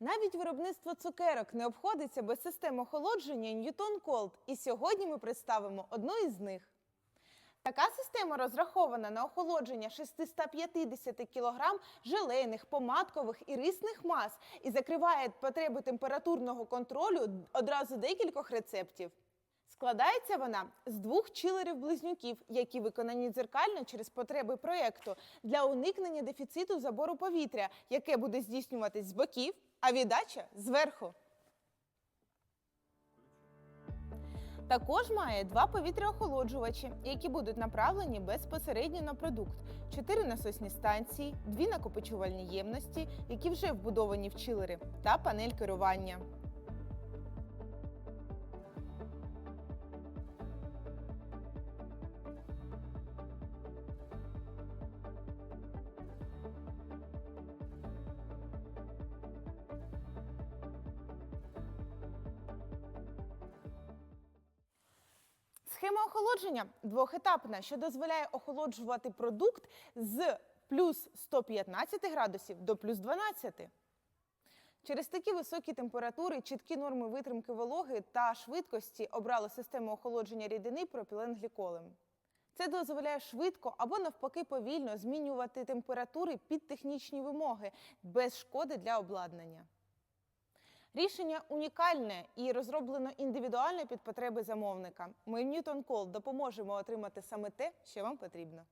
Навіть виробництво цукерок не обходиться без систем охолодження Newton Cold, і сьогодні ми представимо одну із них. Така система розрахована на охолодження 650 кг желейних, помадкових і рисних мас і закриває потреби температурного контролю одразу декількох рецептів. Складається вона з двох чилерів-близнюків, які виконані дзеркально через потреби проєкту для уникнення дефіциту забору повітря, яке буде здійснюватись з боків, а віддача зверху. Також має два повітряохолоджувачі, які будуть направлені безпосередньо на продукт, чотири насосні станції, дві накопичувальні ємності, які вже вбудовані в чилери, та панель керування. Схема охолодження двохетапна, що дозволяє охолоджувати продукт з плюс 115 градусів до плюс 12. Через такі високі температури, чіткі норми витримки вологи та швидкості обрали систему охолодження рідини пропіленгліколем. Це дозволяє швидко або навпаки повільно змінювати температури під технічні вимоги без шкоди для обладнання. Рішення унікальне і розроблено індивідуально під потреби замовника. Ми в Call допоможемо отримати саме те, що вам потрібно.